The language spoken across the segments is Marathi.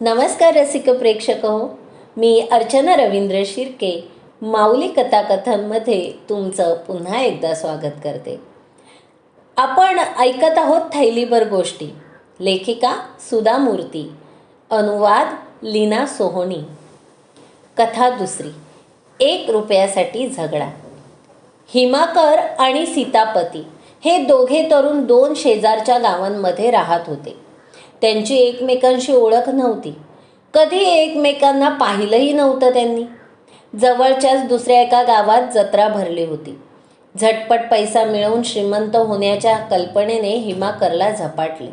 नमस्कार रसिक प्रेक्षक हो मी अर्चना रवींद्र शिर्के माऊली कथाकथनमध्ये तुमचं पुन्हा एकदा स्वागत करते. आपण ऐकत आहोत थैलीभर गोष्टी लेखिका सुधा मूर्ती अनुवाद लीना सोहोनी. कथा दुसरी एक रुपयासाठी झगडा. हिमाकर आणि सीतापती हे दोघे तरुण दोन शेजारच्या गावांमध्ये राहत होते. त्यांची एकमेकांशी ओळख नव्हती. कधी एकमेकांना पाहिलंही नव्हतं त्यांनी. जवळच्याच दुसऱ्या एका गावात जत्रा भरली होती. झटपट पैसा मिळवून श्रीमंत होण्याच्या कल्पनेने हिमाकरला झपाटले.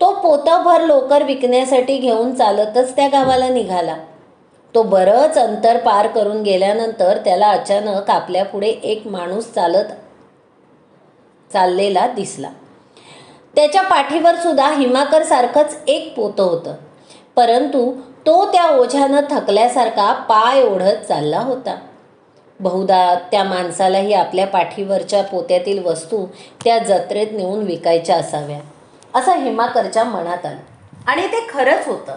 तो पोताभर लोकर विकण्यासाठी घेऊन चालतच त्या गावाला निघाला. तो बरंच अंतर पार करून गेल्यानंतर त्याला अचानक आपल्यापुढे एक माणूस चालत चाललेला दिसला. त्याच्या पाठीवर सुद्धा हिमाकर सारखंच एक पोतं होतं. परंतु तो त्या ओझ्यानं थकल्यासारखा पाय ओढत चालला होता. बहुधा त्या माणसालाही आपल्या पाठीवरच्या पोत्यातील वस्तू त्या जत्रेत नेऊन विकायच्या असाव्या असं हिमाकरच्या मनात आलं. आणि ते खरंच होतं.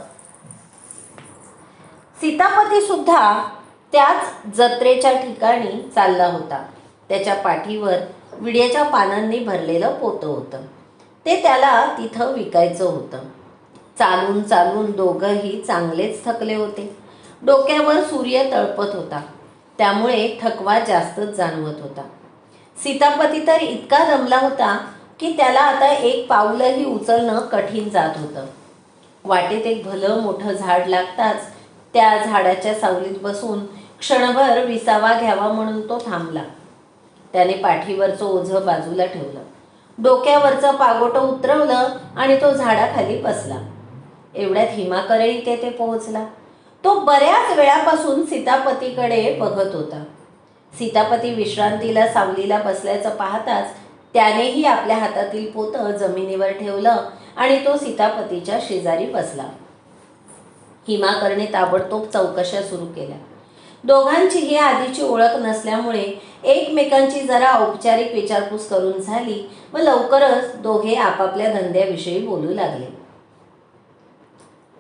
सीतापती सुद्धा त्याच जत्रेच्या ठिकाणी चालला होता. त्याच्या पाठीवर विड्याच्या पानांनी भरलेलं पोतं होतं. ते त्याला तिथं विकायचं होतं. चालून चालून दोघंही चांगलेच थकले होते. डोक्यावर सूर्य तळपत होता. त्यामुळे थकवा जास्तच जाणवत होता. सीतापती तर इतका रमला होता की त्याला आता एक पाऊलही उचलणं कठीण जात होतं. वाटेत एक भलं मोठं झाड लागताच त्या झाडाच्या सावलीत बसून क्षणभर विसावा घ्यावा म्हणून तो थांबला. त्याने पाठीवरचं ओझं बाजूला ठेवलं. डोक्यावरचं पागोटं उतरवलं आणि तो झाडाखाली बसला. एवढ्यात हिमाकरही तेथे पोहोचला. तो बऱ्याच वेळापासून सीतापतीकडे बघत होता. सीतापती विश्रांतीला सावलीला बसल्याचं पाहताच त्यानेही आपल्या हातातील पोतं जमिनीवर ठेवलं आणि तो सीतापतीच्या शेजारी बसला. हिमाकरने ताबडतोब चौकशा सुरू केल्या. दोघांचीही आधीची ओळख नसल्यामुळे एकमेकांची जरा औपचारिक विचारपूस करून झाली व लवकरच दोघे आपापल्या धंद्याविषयी बोलू लागले.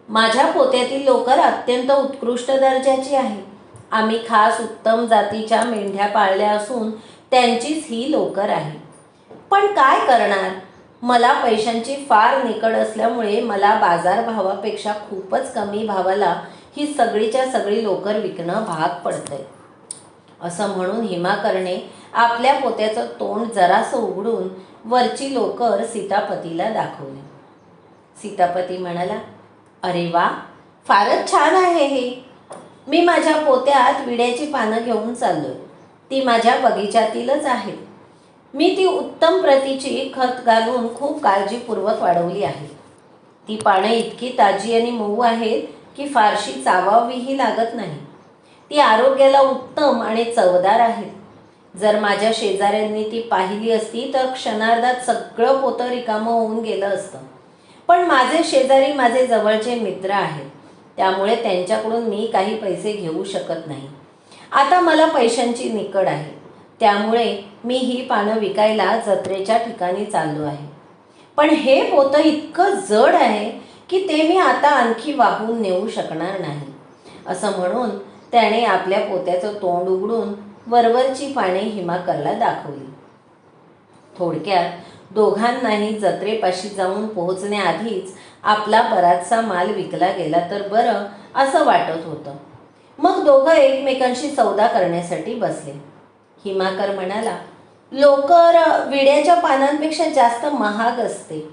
माझ्या पोत्यातील लोकर अत्यंत उत्कृष्ट दर्जाची आहे. आम्ही खास उत्तम जातीच्या मेंढ्या पाळल्या असून त्यांचीच ही लोकर आहे. पण काय करणार? मला पैशांची फार निकड असल्यामुळे मला बाजारभावापेक्षा खूपच कमी भावाला ही सगळीच्या सगळी लोकर विकणं भाग पडतंय. असं म्हणून हिमाकरणे आपल्या पोत्याचं तोंड जरासं उघडून वरची लोकर सीतापतीला दाखवली. सीतापती म्हणाला अरे वा फारच छान आहे हे. मी माझ्या पोत्यात विड्याची पानं घेऊन चाललोय. ती माझ्या बगीच्यातीलच आहे. मी ती उत्तम प्रतीची खत घालून खूप काळजीपूर्वक वाढवली आहे. ती पानं इतकी ताजी आणि मऊ आहेत की फारशी चावावीही लागत नाही. ती आरोग्याला उत्तम आणि चवदार आहेत जर माझ्या शेजाऱ्यांनी ती पाहिली असती तर क्षणार्धात सगळं पोतं रिकामं होऊन गेलं असतं. पण माझे शेजारी माझे जवळचे मित्र आहेत. त्यामुळे त्यांच्याकडून मी काही पैसे घेऊ शकत नाही. आता मला पैशांची निकड आहे. त्यामुळे मी ही पानं विकायला जत्रेच्या ठिकाणी चाललो आहे. पण हे पोतं इतकं जड आहे की ते मी आता आणखी वाहून नेऊ शकणार नाही. असं म्हणून त्याने आपल्या पोत्याचं तोंड उघडून वरवरची पाने हिमाकरला दाखवली. थोडक्यात दोघांनाही जत्रेपाशी जाऊन पोहोचण्याआधीच आपला बराचसा माल विकला गेला तर बरं असं वाटत होतं. मग दोघं एकमेकांशी सौदा करण्यासाठी बसले. हिमाकर म्हणाला लोकर विड्याच्या पानांपेक्षा जास्त महाग असते.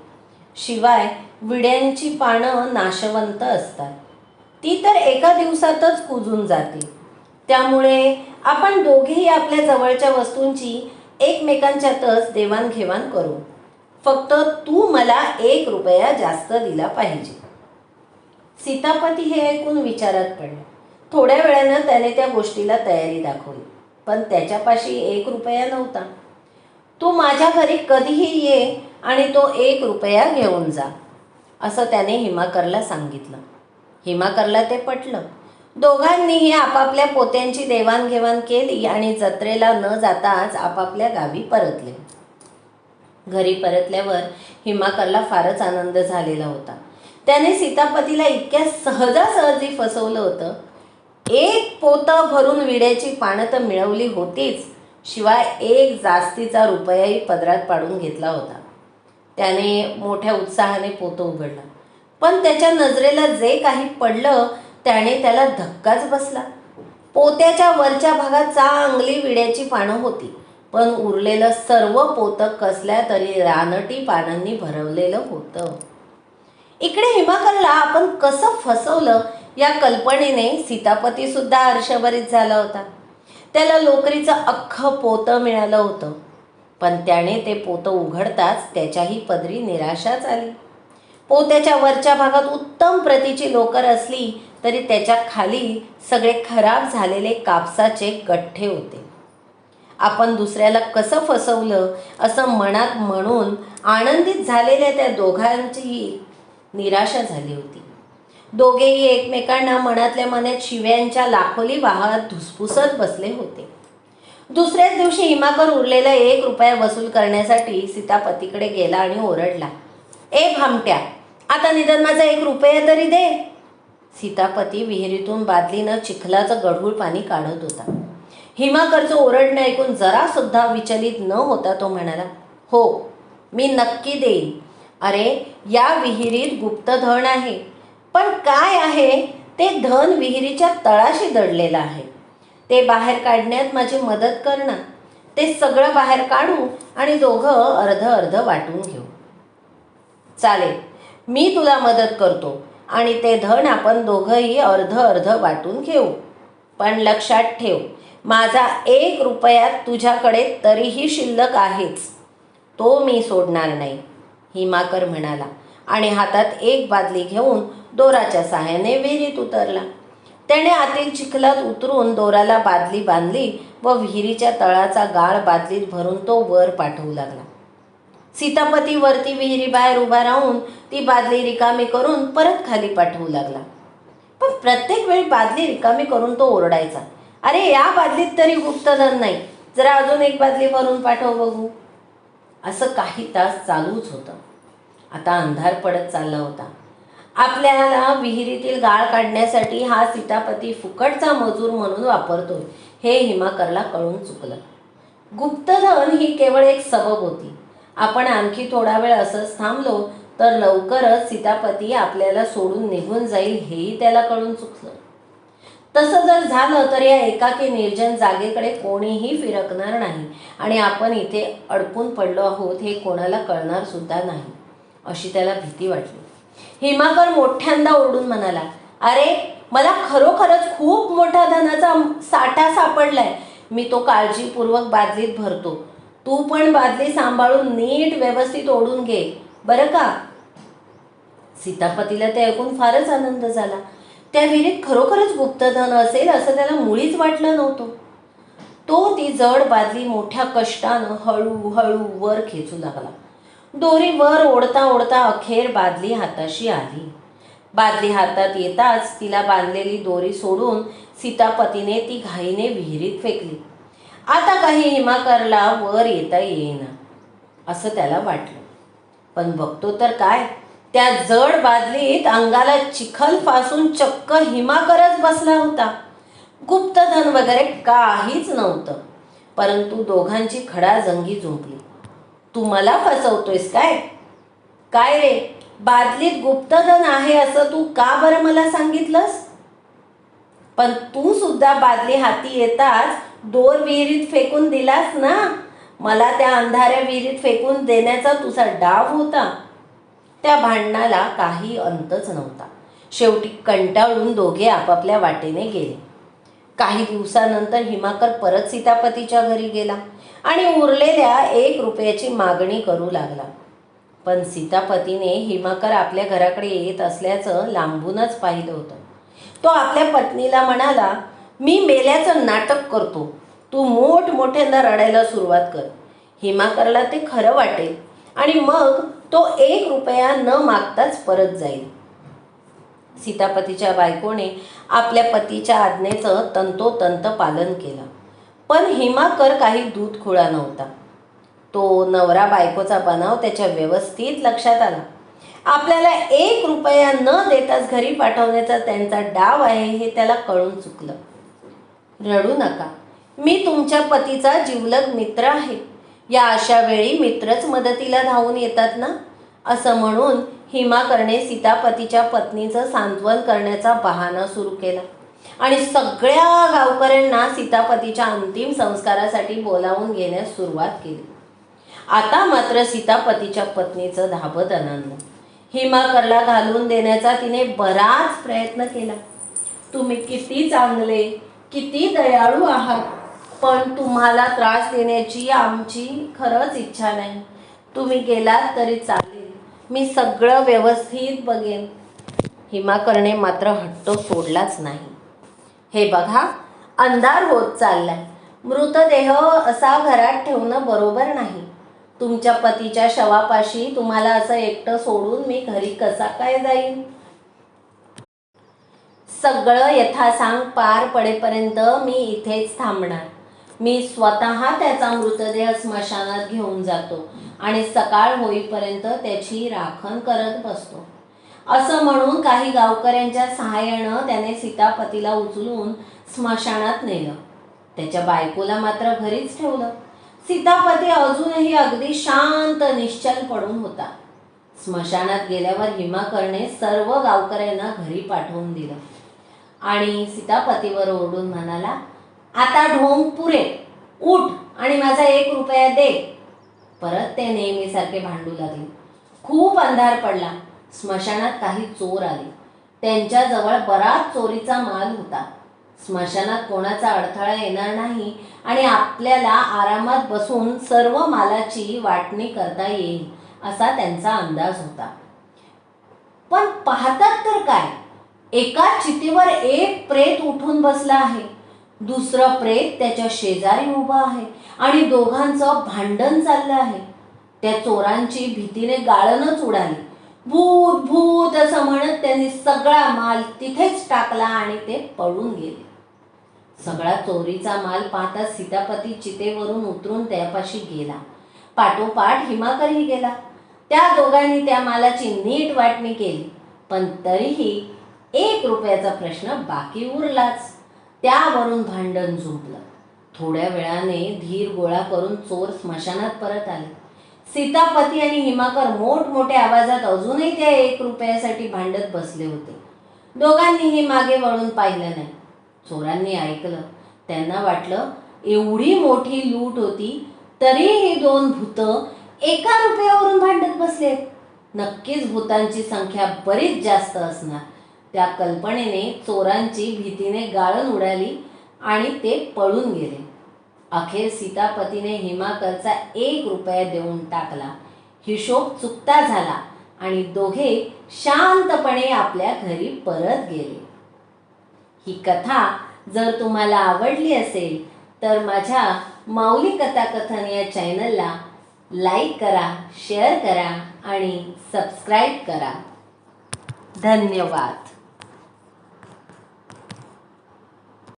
शिवाय विड्यांची पानं नाशवंत असतात. ती तर एका दिवसातच कुजून जाते त्यामुळे आपण दोघेही आपल्या जवळच्या वस्तूंची एकमेकांच्यातच देवाणघेवाण करू. फक्त तू मला एक रुपया जास्त दिला पाहिजे. सीतापती हे ऐकून विचारात पडले. थोड्या वेळानं त्याने त्या गोष्टीला तयारी दाखवली पण त्याच्यापाशी एक रुपया नव्हता. तू माझ्या घरी कधीही ये आणि तो एक रुपया घेऊन जा. असं त्याने हिमाकरला सांगितलं. हिमाकरला ते पटलं. दोघांनीही आपापल्या पोत्यांची देवाणघेवाण केली आणि जत्रेला न जाताच आपापल्या गावी परतले. घरी परतल्यावर हिमाकरला फारच आनंद झालेला होता. त्याने सीतापतीला इतक्या सहजासहजी फसवलं होतं. एक पोतं भरून विड्याची पानं तर मिळवली होतीच शिवाय एक जास्तीचा रुपयाही पदरात पाडून घेतला होता. त्याने मोठ्या उत्साहाने पोतं उघडलं. पण त्याच्या नजरेला जे काही पडलं त्याने त्याला धक्काच बसला. पोत्याच्या वरच्या भागात चांगली विड्याची पानं होती पण उरलेलं सर्व पोतं कसल्या तरी रानटी पानांनी भरवलेलं होतं. इकडे हिमाकरला आपण कसं फसवलं या कल्पनेने सीतापती सुद्धा झाला होता. त्याला लोकरीचं अख्खं पोतं मिळालं होतं. पण त्याने ते पोतं उघडताच त्याच्याही पदरी निराशाच आली. पोत्याच्या वरच्या भागात उत्तम प्रतीची लोकर असली तरी त्याच्याखाली सगळे खराब झालेले कापसाचे गठ्ठे होते. आपण दुसऱ्याला कसं फसवलं असं मनात म्हणून आनंदित झालेल्या त्या दोघांचीही निराशा झाली होती. दोघेही एकमेकांना मनातल्या मनात शिव्यांच्या लाखोली वाहत धुसफुसत बसले होते. दुसऱ्याच दिवशी हिमाकर उरलेला एक रुपया वसूल करण्यासाठी सीतापतीकडे गेला आणि ओरडला ए भामट्या आता निदान माझा एक रुपया तरी दे. सीतापती विहिरीतून बादलीनं चिखलाचं गढूळ पाणी काढत होता. हिमाकरचं ओरडणं ऐकून जरासुद्धा विचलित न होता तो म्हणाला हो मी नक्की देईन. अरे या विहिरीत गुप्त धन आहे पण काय आहे? ते धन विहिरीच्या तळाशी दडलेलं आहे. ते बाहेर काढण्यात माझी मदत कर ना ते सगळं बाहेर काढू आणि दोघं अर्ध अर्ध वाटून घेऊ. चालेल मी तुला मदत करतो आणि ते धन आपण दोघंही अर्ध अर्ध वाटून घेऊ. पण लक्षात ठेव माझा एक रुपया तुझ्याकडे तरीही शिल्लक आहेच. तो मी सोडणार नाही हिमाकर म्हणाला आणि हातात एक बादली घेऊन दोराच्या सहाय्याने विहिरीत उतरला. त्याने आतील चिखलात उतरून दोराला बादली बांधली व विहिरीच्या तळाचा गाळ बादलीत भरून तो वर पाठवू लागला. सीतापती वरती विहिरी बाहेर उभा राहून ती बादली रिकामी करून परत खाली पाठवू लागला. पण प्रत्येक वेळी बादली रिकामी करून तो ओरडायचा अरे या बादलीत तरी गुप्तधन नाही जरा अजून एक बादली भरून पाठव बघू. असं काही तास चालूच होतं. आता अंधार पडत चालला होता. आपल्याला विहिरीतील गाळ काढण्यासाठी हा सीतापती फुकटचा मजूर म्हणून वापरतोय. हे हिमाकरला कळून चुकलं. गुप्तधन ही केवळ एक सबब होती. आपण आणखी थोडा वेळ असंच थांबलो तर लवकरच सीतापती आपल्याला सोडून निघून जाईल हेही त्याला कळून चुकलं. तसं जर झालं तर या एकाकी निर्जन जागेकडे कोणीही फिरकणार नाही आणि आपण इथे अडकून पडलो आहोत हे कोणाला कळणार सुद्धा नाही अशी त्याला भीती वाटली. हिमाकर मोठ्यांदा ओरडून म्हणाला अरे मला खरोखरच खूप मोठा धनाचा साठा सापडलाय. मी तो काळजीपूर्वक बादलीत भरतो. तू पण बादली सांभाळून नीट व्यवस्थित ओढून घे. बरं का? सीतापतीला ते ऐकून फारच आनंद झाला. त्या विहिरीत खरोखरच गुप्तधन असेल असं त्याला मुळीच वाटलं नव्हतं. तो ती जड बादली मोठ्या कष्टानं हळूहळू वर खेचू लागला. दोरी वर ओढता ओढता अखेर बादली हाताशी आली. बादली हातात येताच तिला बांधलेली दोरी सोडून सीतापतीने ती घाईने विहिरीत फेकली. आता काही हिमाकरला वर येता येईना असं त्याला वाटलं. पण बघतो तर काय त्या जड बादलीत अंगाला चिखल फासून चक्क हिमाकरच बसला होता. गुप्तधन वगैरे काहीच नव्हतं परंतु दोघांची खडाजंगी झुंपली तू मला फसवतोयस काय? काय रे? बादलीत गुप्तधन आहे असं तू का बरं मला सांगितलंस? पण तू सुद्धा बादली हाती येताच दोर विहिरीत फेकून दिलास ना? मला त्या अंधाऱ्या विहिरीत फेकून देण्याचा तुझा डाव होता. त्या भांडणाला काही अंतच नव्हता. शेवटी कंटाळून दोघे आपापल्या वाटेने गेले. काही दिवसानंतर हिमाकर परत सीतापतीच्या घरी गेला आणि उरलेल्या एक रुपयाची मागणी करू लागला. पण सीतापतीने हिमाकर आपल्या घराकडे येत असल्याचं लांबूनच पाहिलं होतं. तो आपल्या पत्नीला म्हणाला मी मेल्याचं नाटक करतो. तू मोठमोठ्यांदा रडायला सुरुवात कर. हिमाकरला ते खरं वाटेल आणि मग तो एक रुपया न मागताच परत जाईल. सीतापतीच्या बायकोने आपल्या पतीच्या आज्ञेचं तंतोतंत पालन केलं. पण हिमाकर काही दूध खुळा नव्हता. तो नवरा बायकोचा बनाव त्याच्या व्यवस्थित लक्षात आला. आपल्याला एक रुपया न देताच घरी पाठवण्याचा त्यांचा डाव आहे हे त्याला कळून चुकलं. रडू नका. मी तुमच्या पतीचा जिवलग मित्र आहे. या अशा वेळी मित्रच मदतीला धावून येतात ना? असं म्हणून हिमाकरने सीतापतीच्या पत्नीचं सांत्वन करण्याचा बहाणा सुरू केला. आणि सगळ्या गावकऱ्यांना सीतापतीच्या अंतिम संस्कारासाठी बोलावून घेण्यास सुरुवात केली. आता मात्र सीतापतीच्या पत्नीचं धाबत अनंद हिमाकरला घालून देण्याचा तिने बराच प्रयत्न केला. तुम्ही किती चांगले किती दयाळू आहात पण तुम्हाला त्रास देण्याची आमची खरंच इच्छा नाही. तुम्ही गेलात तरी चालेल. मी सगळं व्यवस्थित बघेन. हिमाकरने मात्र हट्ट सोडलाच नाही. हे बघा अंधार होत चाललाय. मृतदेह असा घरात ठेवणं बरोबर नाही. तुमच्या पतीच्या शवापाशी तुम्हाला असं एकटं सोडून मी घरी कसा काय जाईन? सगळं यथासांग पार पडेपर्यंत मी इथेच थांबणार. मी स्वतः त्याचा मृतदेह स्मशानात घेऊन जातो आणि सकाळ होईपर्यंत त्याची राखण करत बसतो. असं म्हणून काही गावकऱ्यांच्या सहाय्यानं त्याने सीतापतीला उचलून स्मशानात नेलं. त्याच्या बायकोला मात्र घरीच ठेवलं. सीतापती अजूनही अगदी शांत निश्चल पडून होता. स्मशानात गेल्यावर हिमाकरने सर्व गावकऱ्यांना घरी पाठवून दिलं. आणि सीतापतीवर ओरडून म्हणाला आता ढोंग पुरे उठ आणि माझा एक रुपया दे. परत ते नेहमीसारखे भांडू लागले. खूप अंधार पडला. स्मशानात काही चोर आले. त्यांच्याजवळ बराच चोरीचा माल होता. स्मशानात कोणाचा अडथळा येणार नाही आणि आपल्याला आरामात बसून सर्व मालाची वाटणी करता येईल असा त्यांचा अंदाज होता. पण पाहतात तर काय? एका चितेवर एक प्रेत उठून बसला आहे. दुसरं प्रेत त्याच्या शेजारी उभं आहे आणि दोघांचं भांडण चाललं आहे. त्या चोरांची भीतीने गाळणच उडाली. भूत भूत असं म्हणत त्यांनी सगळा माल तिथेच टाकला आणि ते पळून गेले. सगळा चोरीचा माल पाहता सीतापती चितेवरून उतरून त्यापाशी गेला. पाठोपाठ हिमाकरही गेला. त्या दोघांनी त्या मालाची नीट वाटणी केली. पण तरीही एक रुपयाचा प्रश्न बाकी उरलाच. त्यावरून भांडण झुंपलं थोड्या वेळाने धीर गोळा करून चोर स्मशानात परत आले. सीतापती आणि हिमाकर मोठमोठ्या आवाजात अजूनही त्या एक रुपयासाठी भांडत बसले होते. दोघांनीही मागे वळून पाहिलं नाही. चोरांनी ऐकलं. त्यांना वाटलं एवढी मोठी लूट होती तरी हे दोन भूत एका रुपयावरून भांडत बसले. नक्कीच भूतांची संख्या बरीच जास्त असणार. त्या कल्पनेने चोरांची भीतीने गाळण उडाली आणि ते पळून गेले. अखेर सीतापतीने हिमाकरचा एक रुपया देऊन टाकला. हिशोब चुकता झाला आणि दोघे शांतपणे आपल्या घरी परत गेले. ही कथा जर तुम्हाला आवडली असेल तर माझ्या माऊली कथाकथन या चॅनलला लाईक करा शेअर करा आणि सबस्क्राईब करा. धन्यवाद.